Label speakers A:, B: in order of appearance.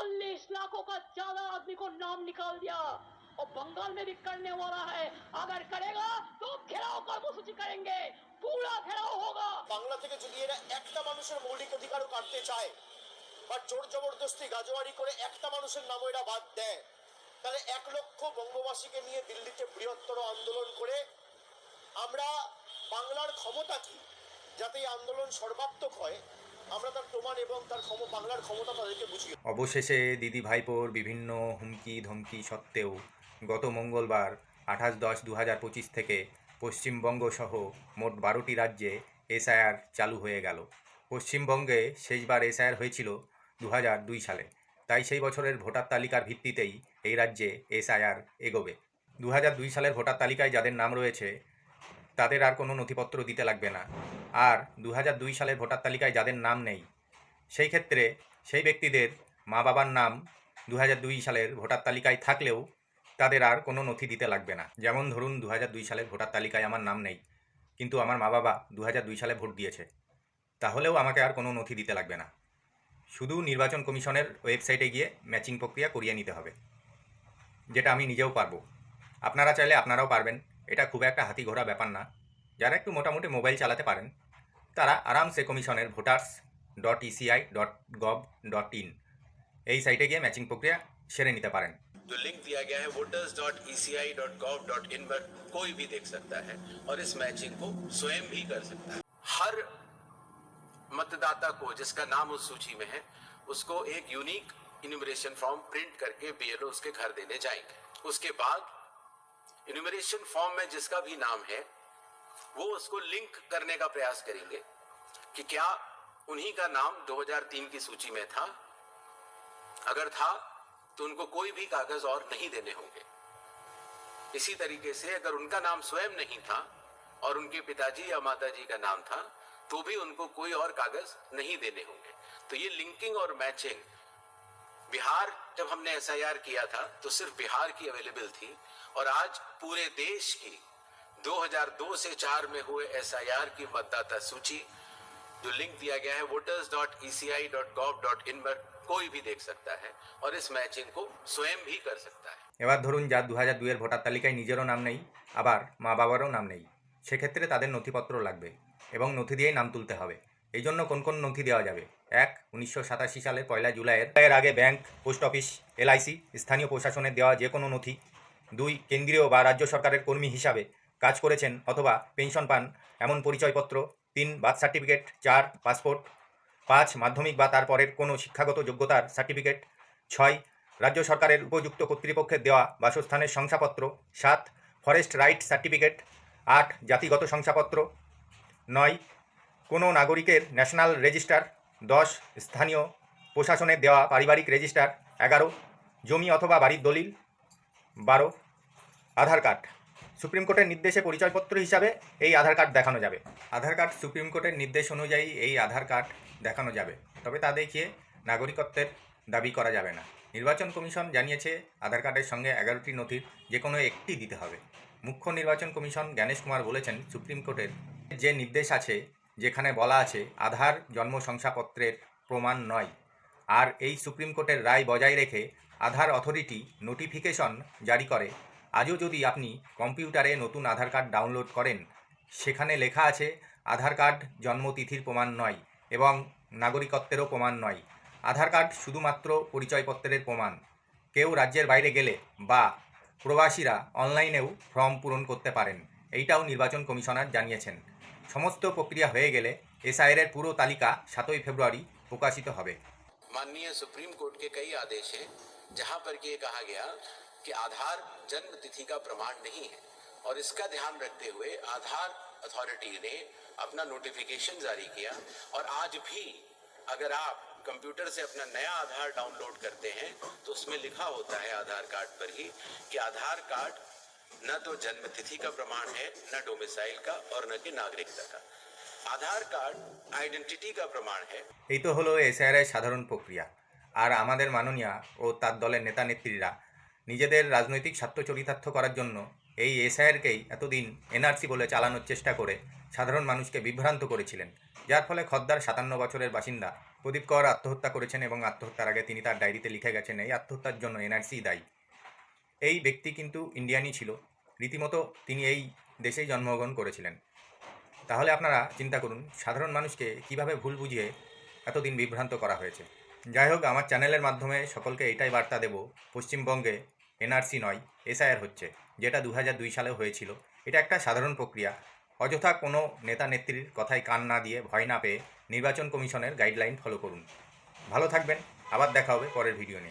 A: चालीस लाखों का ज्यादा आदमी को नाम निकाल दिया और बंगाल में भी करने वाला है अगर करेगा तो घेराव कर्मसूची करेंगे पूरा घेराव होगा
B: বাংলা থেকে যদি এরা একটা মানুষের মৌলিক অধিকারও কাটতে চায় বা জোর জবরদস্তি গাজোয়ারি করে একটা মানুষের নামও এরা বাদ দেয় তাহলে এক লক্ষ বঙ্গবাসীকে নিয়ে দিল্লিতে বৃহত্তর আন্দোলন করে আমরা বাংলার ক্ষমতা কি যাতে এই আন্দোলন সর্বাত্মক হয় আমরা তার প্রমাণ এবং তার বাংলার ক্ষমতা তাদেরকে বুঝিয়ে
C: অবশেষে দিদি ভাইপোর বিভিন্ন হুমকি ধমকি সত্ত্বেও গত মঙ্গলবার আঠাশ দশ দু হাজার পঁচিশ থেকে পশ্চিমবঙ্গ সহ মোট বারোটি রাজ্যে এসআইআর চালু হয়ে গেল। পশ্চিমবঙ্গে শেষবার এসআইআর হয়েছিল দু হাজার দুই সালে। তাই সেই বছরের ভোটার তালিকার ভিত্তিতেই এই রাজ্যে এসআইআর এগোবে। দু হাজার দুই সালের ভোটার তালিকায় যাদের নাম রয়েছে তাদের আর কোনো নথিপত্র দিতে লাগবে না। আর দু দুই সালের ভোটার তালিকায় যাদের নাম নেই, সেই ক্ষেত্রে সেই ব্যক্তিদের মা বাবার নাম দু দুই সালের ভোটার তালিকায় থাকলেও তাদের আর কোনো নথি দিতে লাগবে না। যেমন ধরুন দু দুই সালের ভোটার তালিকায় আমার নাম নেই, কিন্তু আমার মা বাবা দু দুই সালে ভোট দিয়েছে, তাহলেও আমাকে আর কোনো নথি দিতে লাগবে না। শুধু নির্বাচন কমিশনের ওয়েবসাইটে গিয়ে ম্যাচিং প্রক্রিয়া করিয়ে নিতে হবে, যেটা আমি নিজেও পারব। আপনারা চাইলে আপনারাও পারবেন। এটা খুব একটা হাতি ঘোড়া ব্যাপার না যারা একটু মোটামুটি মোবাইল চালাতে পারেন তারা আরামসে কমিশনের voters dot ECI dot gov dot in এই সাইটে গিয়ে ম্যাচিং প্রক্রিয়া সেরে নিতে পারেন
D: जो लिंक दिया गया है voters dot E C I dot gov dot in पर कोई भी देख सकता है और इस मैचिंग को स्वयं भी कर सकता है हर मतदाता को जिसका नाम उस सूची में है उसको एक यूनिक इन्यूमरेशन फॉर्म प्रिंट करके बीएलओ उसके घर देने जाएंगे उसके बाद इन्यूमरेशन फॉर्म में जिसका भी नाम है, वो उसको लिंक करने का प्रयास करेंगे कि क्या उन्हीं का नाम 2003 की सूची में था। अगर था तो उनको कोई भी कागज़ और नहीं देने होंगे। इसी तरीके से अगर उनका नाम स्वयं नहीं था और उनके पिताजी या माताजी का नाम था तो भी उनको कोई और कागज़ नहीं देने होंगे। तो ये लिंकिंग और मैचिंग बिहार जब हमने एस किया था तो सिर्फ बिहार की अवेलेबल थी और आज पूरे देश की 2002 से 4 में हुए एस की मतदाता सूची जो लिंक दिया गया है voters dot E C I dot gov dot in पर कोई भी देख सकता है और इस मैचिंग को स्वयं भी कर सकता है
C: এবার ধরুন যার দু হাজার দুইয়ের ভোটার তালিকায় নিজেরও নাম নেই আবার মা বাবারও নাম নেই সেক্ষেত্রে তাদের নথিপত্র লাগবে এবং নথি দিয়েই নাম তুলতে হবে এই জন্য কোন কোন নথি দেওয়া যাবে এক, উনিশশো সাতাশি পয়লা জুলাইয়ের এর আগে ব্যাংক, পোস্ট অফিস, এলআইসি, স্থানীয় প্রশাসনের দেওয়া যে কোনো নথি, দুই, কেন্দ্রীয় বা রাজ্য সরকারের কর্মী হিসাবে কাজ করেছেন অথবা পেনশন পান এমন পরিচয়পত্র, তিন, বার্থ সার্টিফিকেট, চার, পাসপোর্ট, পাঁচ, মাধ্যমিক বা তারপরের কোনো শিক্ষাগত যোগ্যতার সার্টিফিকেট, ছয়, রাজ্য সরকারের উপযুক্ত কর্তৃপক্ষের দেওয়া বাসস্থানের শংসাপত্র, সাত, ফরেস্ট রাইট সার্টিফিকেট, আট, জাতিগত শংসাপত্র, নয়, কোনো নাগরিকের ন্যাশনাল রেজিস্টার দশ স্থানীয় প্রশাসনের দেওয়া পারিবারিক রেজিস্টার, এগারো জমি অথবা বাড়ির দলিল, বারো আধার কার্ড। সুপ্রিম কোর্টের নির্দেশে পরিচয়পত্র হিসাবে এই আধার কার্ড দেখানো যাবে। আধার কার্ড সুপ্রিম কোর্টের নির্দেশ অনুযায়ী এই আধার কার্ড দেখানো যাবে। তবে তা দেখিয়ে নাগরিকত্বের দাবি করা যাবে না। নির্বাচন কমিশন জানিয়েছে, আধার কার্ডের সঙ্গে এগারোটি নথির যে কোনো একটি দিতে হবে। মুখ্য নির্বাচন কমিশন জ্ঞানেশ কুমার বলেছেন, সুপ্রিম কোর্টের যে নির্দেশ আছে যেখানে বলা আছে, আধার জন্ম শংসাপত্রের প্রমাণ নয়। আর এই সুপ্রিম কোর্টের রায় বজায় রেখে আধার অথরিটি নোটিফিকেশন জারি করে। আজও যদি আপনি কম্পিউটারে নতুন আধার কার্ড ডাউনলোড করেন, সেখানে লেখা আছে, আধার কার্ড জন্মতিথির প্রমাণ নয় এবং নাগরিকত্বেরও প্রমাণ নয়। আধার কার্ড শুধুমাত্র পরিচয়পত্রের প্রমাণ। কেউ রাজ্যের বাইরে গেলে বা প্রবাসীরা অনলাইনেও ফর্ম পূরণ করতে পারেন। এইটাও নির্বাচন কমিশনার জানিয়েছেন। সমস্ত প্রক্রিয়া হয়ে গেলে এসআইয়ের পুরো তালিকা সাতই ফেব্রুয়ারি প্রকাশিত হবে
D: माननीय सुप्रीम कोर्ट के कई आदेश हैं जहां पर कि ये कहा गया कि आधार जन्म तिथि का प्रमाण नहीं है और इसका ध्यान रखते हुए आधार अथॉरिटी ने अपना नोटिफिकेशन जारी किया और आज भी अगर आप कंप्यूटर से अपना नया आधार डाउनलोड करते हैं तो उसमें लिखा होता है आधार कार्ड पर ही कि आधार कार्ड न तो जन्म तिथि का प्रमाण है न डोमिसाइल का और न कि नागरिकता का आधार कार्ड आइडेंटिटी का प्रमाण है
C: এই তো হলো এসআইআর সাধারণ প্রক্রিয়া আর আমাদের মাননীয়া ও তার দলের নেতা নেত্রীরা নিজেদের রাজনৈতিক স্বার্থ চরিতার্থ করার জন্য এই এসআইআরকেই এতদিন এনআরসি বলে চালানোর চেষ্টা করে সাধারণ মানুষকে বিভ্রান্ত করেছিলেন যার ফলে খদ্দার সাতান্ন বছরের বাসিন্দা প্রদীপ কর আত্মহত্যা করেছেন এবং আত্মহত্যার আগে তিনি তার ডায়েরিতে লিখে গেছেন এই আত্মহত্যার জন্য এনআরসি দায়ী এই ব্যক্তি কিন্তু ইন্ডিয়ানই ছিল। রীতিমতো তিনি এই দেশেই জন্মগ্রহণ করেছিলেন। তাহলে আপনারা চিন্তা করুন, সাধারণ মানুষকে কীভাবে ভুল বুঝিয়ে এতদিন বিভ্রান্ত করা হয়েছে? যাই হোক, আমার চ্যানেলের মাধ্যমে সকলকে এটাই বার্তা দেব, পশ্চিমবঙ্গে এনআরসি নয়, এসআইআর হচ্ছে, যেটা দু দুই সালে হয়েছিল। এটা একটা সাধারণ প্রক্রিয়া। অযথা কোনো নেতা নেত্রীর কথায় কান না দিয়ে ভয় না পেয়ে নির্বাচন কমিশনের গাইডলাইন ফলো করুন। ভালো থাকবেন, আবার দেখা হবে পরের ভিডিও নিয়ে।